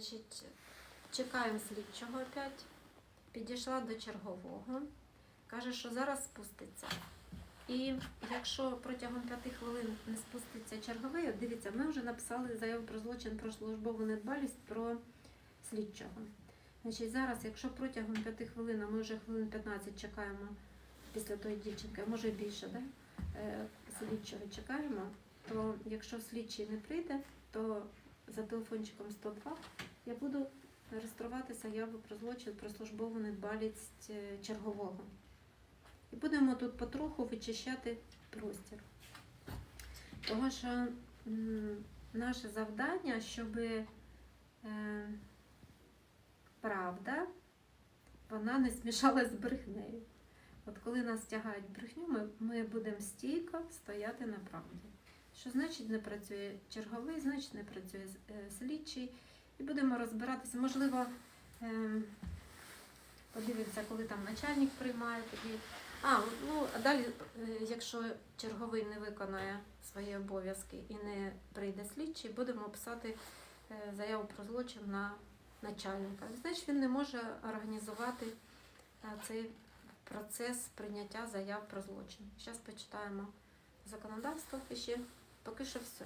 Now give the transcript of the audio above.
Значить, чекаємо слідчого опять. Підійшла до чергового. Каже, що зараз спуститься. І якщо протягом п'яти хвилин не спуститься черговий, дивіться, ми вже написали заяву про злочин про службову недбалість про слідчого. Значить, зараз, якщо протягом п'яти хвилин, а ми вже хвилин 15 чекаємо після тої дівчинки, може більше, да? е, слідчого чекаємо, то якщо слідчий не прийде, то за телефончиком 102 я буду реєструвати заяву про злочин про службову недбалість е, чергового. І будемо тут потроху вичищати простір. Тому що наше завдання, щоб е, правда вона не змішалась з брехнею. От коли нас тягають брехню, ми, ми будемо стійко стояти на правді. Що значить не працює черговий, значить не працює е, слідчий. І будемо розбиратися. Можливо, ем, подивимося, коли там начальник приймає тоді. А, ну а далі, е, якщо черговий не виконає свої обов'язки і не прийде слідчий, будемо писати е, заяву про злочин на начальника. Значить, він не може організувати е, цей процес прийняття заяв про злочин. Зараз почитаємо законодавство і ще поки що все.